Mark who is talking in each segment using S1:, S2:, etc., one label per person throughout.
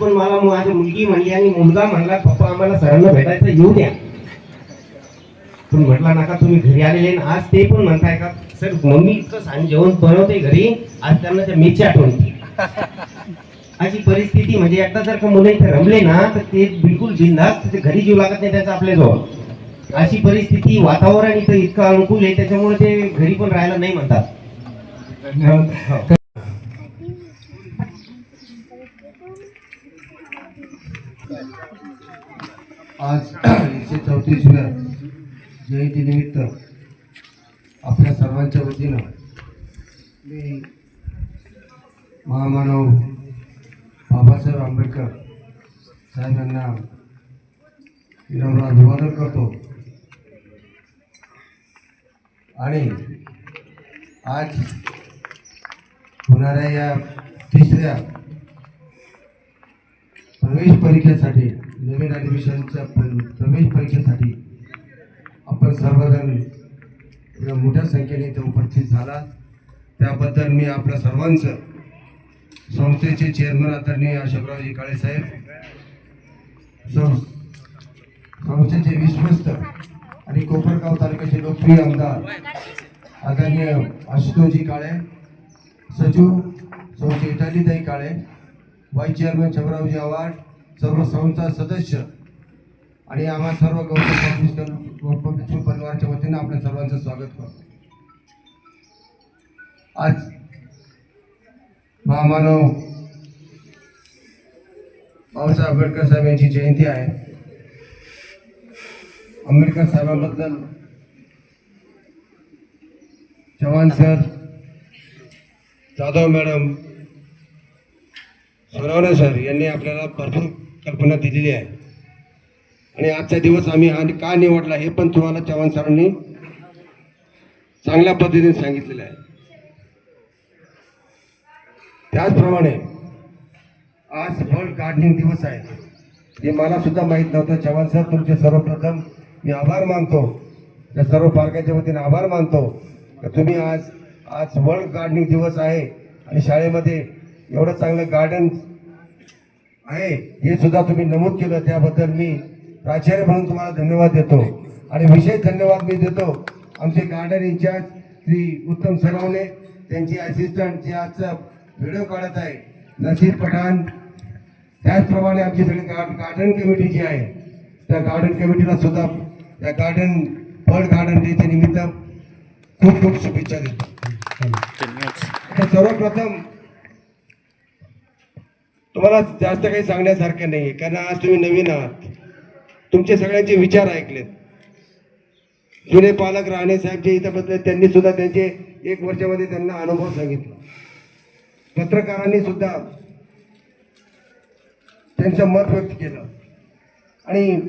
S1: पण मला माझी मुलगी म्हणली आणि मुलगा म्हणला पप्पा आम्हाला सरांना भेटायचं येऊ द्या. पण म्हटला नका तुम्ही घरी आलेले ना आज ते पण म्हणताय का सर मम्मी इतकं सांग जेवण बनवते घरी आज त्यांना त्या मेची आठवण. अशी परिस्थिती म्हणजे एकदा जर का मुलं इथे रमले ना तर ते बिलकुल ते घरी जीव लागत नाही त्याचा आपल्या जवळ. अशी परिस्थिती वातावरण इथं इतकं अनुकूल आहे त्याच्यामुळे ते घरी पण राहायला नाही म्हणतात
S2: धन्यवाद आज एकशे चौतीसव्या जयंतीनिमित्त आपल्या सर्वांच्या वतीनं मी महामानव बाबासाहेब आंबेडकर साहेबांना विनम्र अभिवादन करतो. आणि आज होणाऱ्या या तिसऱ्या प्रवेश परीक्षेसाठी नवीन ॲडमिशनच्या प्रवेश परीक्षेसाठी आपण सर्वजण मोठ्या संख्येने इथे उपस्थित झाला. त्याबद्दल मी आपल्या सर्वांचं संस्थेचे चेअरमन आदरणीय अशोकरावजी काळे साहेब सं- संस्थेचे विश्वस्त आणि कोपरगाव तालुक्याचे लोकप्रिय आमदार आदरणीय आशुतोजी काळे सचिव संस्थे इटालीताई काळे व्हाईस चेअरमॅन शंभरावजी आव्हाड सर्व संस्था सदस्य आणि आम्हा सर्व गौतम पब्लिक परिवाराच्या वतीनं आपल्या सर्वांचं स्वागत करतो. आज महामानव बाबासाहेब आंबेडकर साहेब यांची जयंती आहे. Ambedkar साहेबांबद्दल Chavan sir Jadhav madam Sonawane sir यांनी आपल्याला भरपूर कल्पना दिलेली आहे. आणि आजचा दिवस आम्ही आणि का निवडला हे पण तुम्हाला चव्हाण सरांनी चांगल्या पद्धतीने सांगितलेलं आहे. त्याचप्रमाणे आज वर्ल्ड गार्डनिंग दिवस आहे. हे मला सुद्धा माहीत नव्हतं. चव्हाण सर तुमचे सर्वप्रथम मी आभार मानतो. या सर्व पालकांच्या वतीने आभार मानतो. तुम्ही आज आज वर्ल्ड गार्डनिंग दिवस आहे. आणि शाळेमध्ये एवढं चांगलं गार्डन आहे हे सुद्धा तुम्ही नमूद केलं. त्याबद्दल मी प्राचार्य म्हणून तुम्हाला धन्यवाद देतो. आणि विशेष धन्यवाद मी देतो आमचे गार्डन इंचार्ज श्री उत्तम सरवणे त्यांची असिस्टंट जे आजचा व्हिडिओ काढत आहे नसीर पठाण. त्याचप्रमाणे आमची सगळी गार्ड गार्डन कमिटी जी आहे त्या गार्डन कमिटीला सुद्धा त्या गार्डन बर्ड गार्डन डेच्या निमित्त खूप खूप शुभेच्छा देतो. सर्वप्रथम तुम्हाला जास्त काही सांगण्यासारखं नाही आहे कारण आज तुम्ही नवीन आहात. तुमचे सगळ्यांचे विचार ऐकलेत. जुने पालक राणे साहेब जे इथं बसले त्यांनी सुद्धा त्यांचे एक वर्षामध्ये त्यांना अनुभव सांगितला. पत्रकारांनी सुद्धा त्यांचं मत व्यक्त केलं. आणि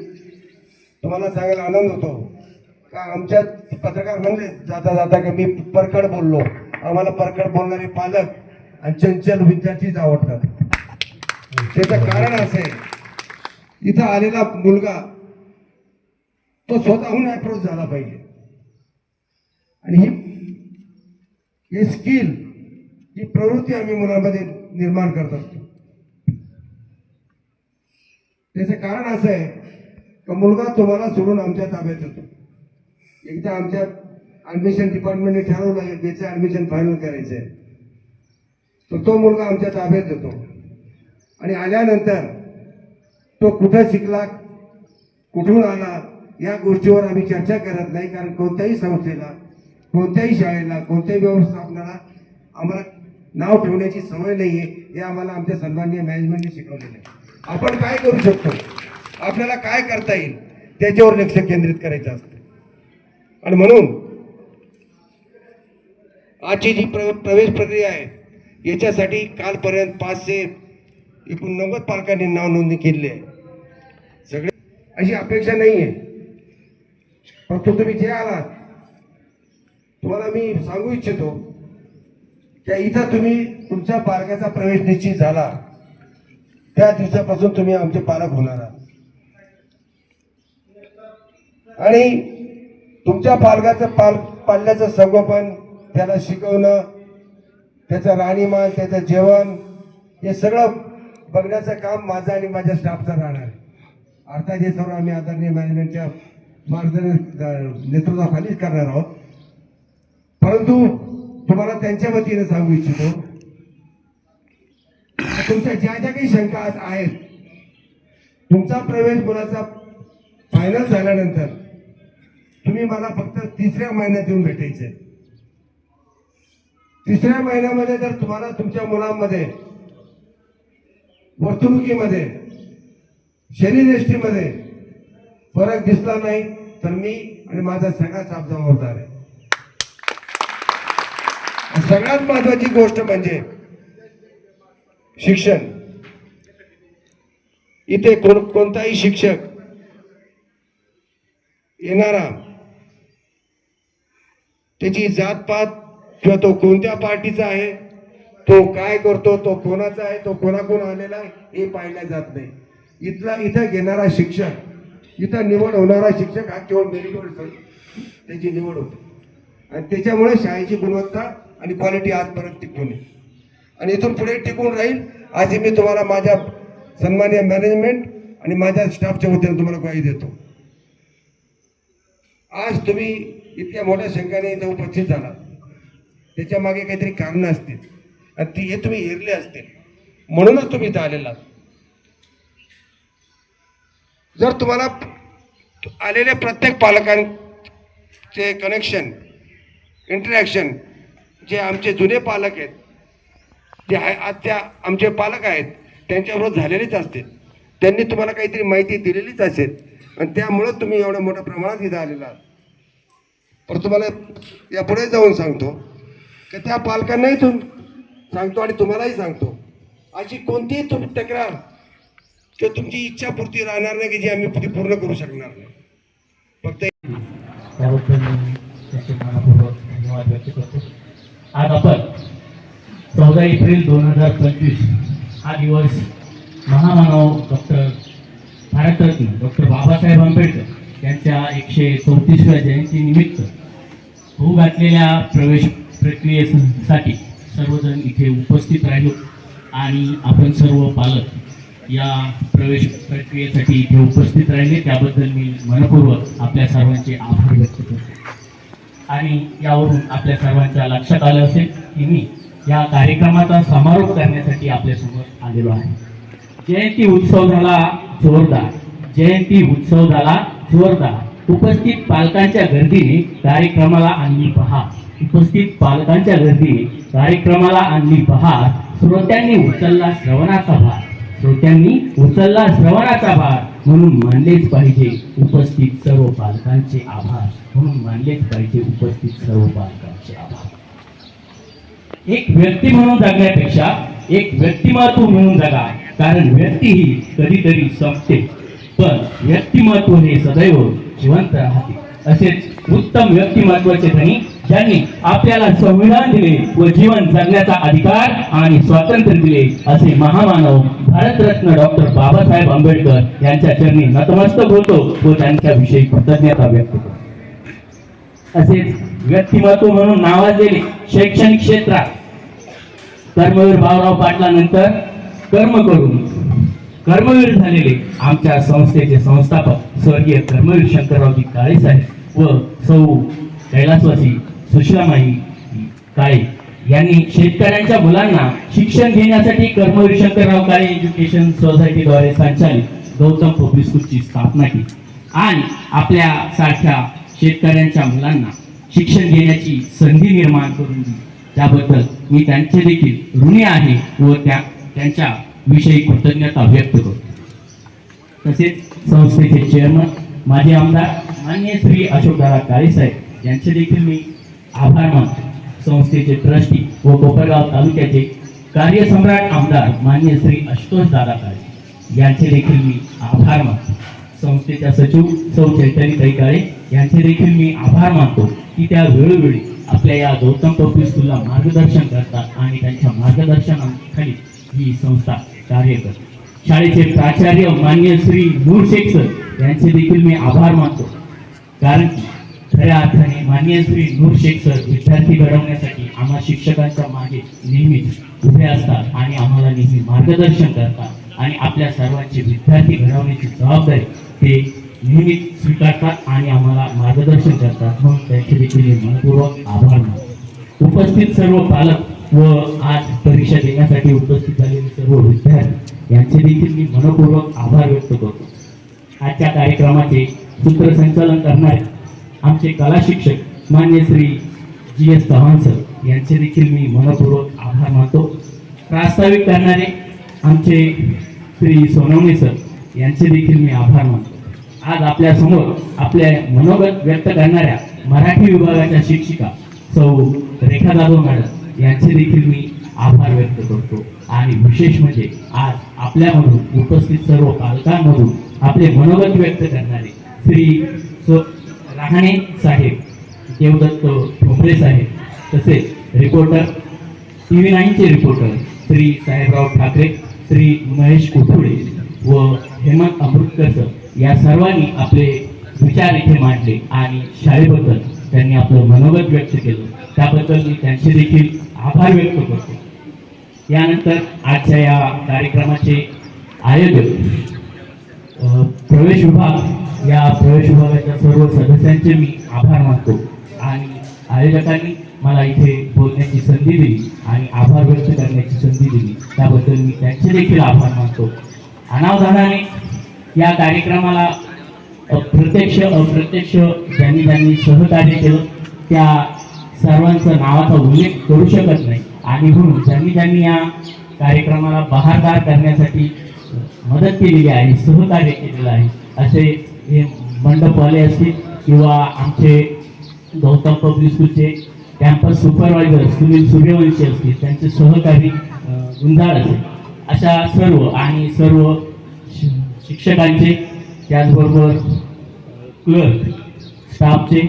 S2: तुम्हाला सांगायला आनंद होतो का आमच्या पत्रकार म्हणले जाता जाता की मी परखड बोललो. आम्हाला परखड बोलणारे पालक आणि चंचल विद्यार्थीच आवडतात. त्याचं कारण असं आहे. इथं आलेला मुलगा तो स्वतःहून अप्रोच झाला पाहिजे. आणि ही हे स्किल ही प्रवृत्ती आम्ही मुलांमध्ये निर्माण करत असतो. त्याचं कारण असं आहे का मुलगा तुम्हाला सोडून आमच्या ताब्यात येतो. एकदा आमच्या ॲडमिशन डिपार्टमेंटने ठरवलं याचं ॲडमिशन फायनल करायचं आहे तर तो मुलगा आमच्या ताब्यात येतो. आणि आल्यानंतर तो कुठं शिकला कुठून आला या गोष्टीवर आम्ही चर्चा करत नाही कारण कोणत्याही संस्थेला कोणत्याही शाळेला कोणत्याही व्यवस्थापनाला आम्हाला नाव ठेवण्याची सवय नाही आहे हे आम्हाला आमच्या सन्मान्य मॅनेजमेंटने शिकवलेलं आहे. आपण काय करू शकतो? आपल्याला काय करता येईल? त्याच्यावर लक्ष केंद्रित करायचं असतं. आणि म्हणून आजची जी प्र प्रवेश प्रक्रिया आहे याच्यासाठी कालपर्यंत पाचशे एकोणनव्वद पालकांनी नाव नोंदणी केलेली आहे. सगळे अशी अपेक्षा नाही आहे फक्त तुम्ही जे आलात. तुम्हाला मी सांगू इच्छितो की इथं तुम्ही तुमच्या पालकाचा प्रवेश निश्चित झाला. त्या दिवसापासून तुम्ही आमचे पालक होणार आहात. आणि तुमच्या पालकाचं पाल पाल्याचं संगोपन त्याला शिकवणं त्याचं राहणीमान त्याचं जेवण हे सगळं बघण्याचं काम माझं आणि माझ्या स्टाफचं राहणार. अर्थात हे सर्व आम्ही आदरणीय मॅनेजमेंटच्या मार्गदर्शन नेतृत्वाखालीच करणार आहोत. परंतु तुम्हाला त्यांच्या वतीने सांगू इच्छितो तुमच्या ज्या ज्या काही शंका आज आहेत तुमचा प्रवेश मुलाचा फायनल झाल्यानंतर तुम्ही मला फक्त तिसऱ्या महिन्यात येऊन भेटायचे तिसऱ्या महिन्यामध्ये जर तुम्हाला तुमच्या मुलांमध्ये वर्तणुकीमध्ये शरीरयष्टीमध्ये फरक दिसला नाही तर मी आणि माझा सगळा स्टाफ जबाबदार आहे सगळ्यात महत्वाची गोष्ट म्हणजे शिक्षण. इथे कोण कोणताही शिक्षक येणारा त्याची जातपात किंवा तो कोणत्या पार्टीचा आहे तो काय करतो तो कोणाचा आहे तो कोणाकोण आलेला आहे हे पाहिल्या जात नाही. इथला इथं घेणारा शिक्षक इथं निवड होणारा शिक्षक हा केवळ मेरिटवर त्याची निवड होते. आणि त्याच्यामुळे शाळेची गुणवत्ता आणि क्वालिटी आजपर्यंत टिकून आहे. आणि इथून पुढे टिकून राहील आज मी तुम्हाला माझ्या सन्मान्य मॅनेजमेंट आणि माझ्या स्टाफच्या वतीने तुम्हाला ग्वाही देतो. आज तुम्ही इतक्या मोठ्या संख्येने इथं उपस्थित झाला त्याच्यामागे काहीतरी कारणं असतील. आणि ती हे तुम्ही हेरले असतील. म्हणूनच तुम्ही इथं आलेला आहात. जर तुम्हाला आलेल्या प्रत्येक पालकांचे कनेक्शन इंटरॅक्शन जे आमचे जुने पालक आहेत जे आहे आजच्या आमचे पालक आहेत त्यांच्याबरोबर झालेलेच असतील. त्यांनी तुम्हाला काहीतरी माहिती दिलेलीच असेल. आणि त्यामुळं तुम्ही एवढ्या मोठ्या प्रमाणात इथं आलेला आहात. पण तुम्हाला यापुढे जाऊन सांगतो की त्या पालकांनाही तुम सांगतो आणि तुम्हालाही सांगतो. अशी कोणतीही तुम तक्रार किंवा तुमची इच्छापूर्ती राहणार नाही की जी आम्ही ती पूर्ण करू शकणार नाही. फक्त
S3: धन्यवाद व्यक्त करतो आज आपण चौदा एप्रिल दोन हजार पंचवीस हा दिवस महामानव डॉक्टर भारतरत्न डॉक्टर बाबासाहेब आंबेडकर यांच्या एकशे चौतीसव्या जयंतीनिमित्त होऊ घातलेल्या प्रवेश प्रक्रियेसाठी सर्वजण इथे उपस्थित राहिलो आणि आपण सर्व पालक या प्रवेश प्रक्रियेसाठी इथे उपस्थित राहिले. त्याबद्दल मी मनपूर्वक आपल्या सर्वांचे आभार व्यक्त करतो. आणि यावरून आपल्या सर्वांच्या लक्षात आलं असेल की मी या कार्यक्रमाचा समारोप करण्यासाठी आपल्यासमोर आलेलो आहे. जयंती उत्सव झाला जोरदार. जयंती उत्सव झाला जोरदार. उपस्थित पालकांच्या गर्दीने कार्यक्रमाला आणली पहा. उपस्थित पालकांच्या गर्दी कार्यक्रमाला आणली पहा श्रोत्यांनी उचलला श्रवणाचा भार. श्रोत्यांनी उचलला श्रवणाचा भार म्हणून मानलेच पाहिजे उपस्थित सर्व पालकांचे आभार. म्हणून मानलेच पाहिजे उपस्थित सर्व पालकांचे आभार. एक व्यक्ती म्हणून जगण्यापेक्षा एक व्यक्तिमत्व म्हणून जगा. कारण व्यक्ती ही कधीतरी संपते. पण व्यक्तिमत्व हे सदैव जिवंत राहते. असेच उत्तम व्यक्तिमत्वाचे धनी ज्यांनी आपल्याला संविधान दिले व जीवन जगण्याचा अधिकार आणि स्वातंत्र्य दिले असे महामानव भारतरत्न डॉक्टर बाबासाहेब आंबेडकर यांच्या चरणी नतमस्तक होतो व त्यांच्याविषयी कृतज्ञता व्यक्त करतो. असेच व्यक्तिमत्व म्हणून नावाजलेले शैक्षणिक क्षेत्रात कर्मवीर भाऊराव पाटलानंतर कर्म करून कर्मवीर झालेले आमच्या संस्थेचे संस्थापक स्वर्गीय कर्मवीर शंकररावजी काळे साहेब व सौ कैलासवासी सुशीलामाई काळे यांनी शेतकऱ्यांच्या मुलांना शिक्षण घेण्यासाठी कर्मवीर शंकरराव काळे एज्युकेशन सोसायटीद्वारे संचालित गौतम पब्लिक स्कूलची स्थापना केली. आणि आपल्या सारख्या शेतकऱ्यांच्या मुलांना शिक्षण घेण्याची संधी निर्माण करून दिली. त्याबद्दल मी त्यांचे देखील ऋणी आहे व त्या त्यांच्या विषयी कृतज्ञता व्यक्त करतो. तसेच संस्थेचे चेअरमन माजी आमदार मान्य श्री अशोकदादा काळेसाहेब यांचे देखील मी आभार मानतो संस्थेचे ट्रस्टी व कोपरगाव तालुक्याचे कार्यसम्राट आमदार मान्य श्री आशुतोष दादा काळे यांचे देखील मी आभार मानतो. संस्थेच्या सचिव सौ चैतन्यताई काळे यांचे देखील मी आभार मानतो की त्या वेळोवेळी आपल्या या गौतम पब्लिक स्कूलला मार्गदर्शन करतात आणि त्यांच्या मार्गदर्शनाखाली ही संस्था कार्य करते. शाळेचे प्राचार्य मान्य श्री नूर शेख सर यांचे देखील मी आभार मानतो. कारण की खऱ्या अर्थाने मान्य श्री नूर शेख सर विद्यार्थी घडवण्यासाठी आम्हा शिक्षकांच्या मागे नेहमीच उभे असतात आणि आम्हाला नेहमी मार्गदर्शन करतात. आणि आपल्या सर्वांचे विद्यार्थी घडवण्याची जबाबदारी ते नेहमीच स्वीकारतात आणि आम्हाला मार्गदर्शन करतात. म्हणून त्यांचे देखील मी मनपूर्वक आभार मानतो. उपस्थित सर्व पालक व आज परीक्षा देण्यासाठी उपस्थित झालेले सर्व विद्यार्थी यांचे देखील मी मनपूर्वक आभार व्यक्त करतो. आजच्या कार्यक्रमाचे सूत्रसंचालन करणारे आमचे कला शिक्षक मान्य Shri G S Chavan sir यांचे देखील मी मनपूर्वक आभार मानतो. प्रास्ताविक करणारे आमचे श्री सोनवणे सर यांचे देखील मी आभार मानतो. आज आपल्यासमोर आपल्या मनोगत व्यक्त करणाऱ्या मराठी विभागाच्या शिक्षिका सौ रेखा जाधव मॅडम यांचे देखील मी आभार व्यक्त करतो. आणि विशेष म्हणजे आज आपल्यामधून उपस्थित सर्व पालकांमधून आपले मनोगत व्यक्त करणारे श्री सो साहेब देवदत्त ठोंबरे साहेब तसेच रिपोर्टर टी व्ही नाईनचे रिपोर्टर श्री साहेबराव ठाकरे श्री महेश कुठुळे व हेमंत अमृतकर सर या सर्वांनी आपले विचार इथे मांडले आणि शाळेबद्दल त्यांनी आपलं मनोगत व्यक्त केलं. त्याबद्दल मी त्यांचे देखील आभार व्यक्त करतो. यानंतर आजच्या या कार्यक्रमाचे आयोजक प्रवेश विभाग या प्रवेश विभागाच्या सर्व सदस्यांचे मी आभार मानतो. आणि आयोजकांनी मला इथे बोलण्याची संधी दिली आणि आभार व्यक्त करण्याची संधी दिली. त्याबद्दल मी त्यांचे देखील आभार मानतो. अनावधानाने या कार्यक्रमाला प्रत्यक्ष अप्रत्यक्ष ज्यांनी ज्यांनी सहकार्य केलं त्या सर्वांचा नावाचा उल्लेख करू शकत नाही. आणि म्हणून ज्यांनी ज्यांनी या कार्यक्रमाला बहारदार करण्यासाठी मदत केलेली आहे सहकार्य केलेलं आहे असे हे मंडपवाले असतील किंवा आमचे गौतम पब्लिक स्कूलचे कॅम्पस सुपरवायझर सुनील सूर्यवंशी असतील त्यांचे सहकारी गुंजाळ असेल अशा सर्व आणि सर्व शि- शिक्षकांचे त्याचबरोबर क्लर्क स्टाफचे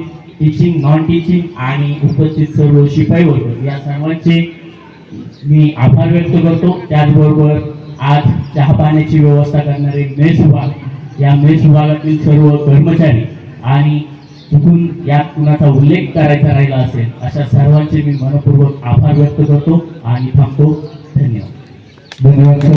S3: टीचिंग नॉन टीचिंग आणि उपस्थित सर्व शिपाई वर्ग या सर्वांचे मी आभार व्यक्त करतो. त्याचबरोबर आज चहा पाण्याची व्यवस्था करणारे मेस या मेस विभागातील सर्व कर्मचारी आणि चुकून यात कुणाचा उल्लेख करायचा राहिला असेल अशा सर्वांचे मी मनपूर्वक आभार व्यक्त करतो आणि थांबतो. धन्यवाद.
S2: धन्यवाद.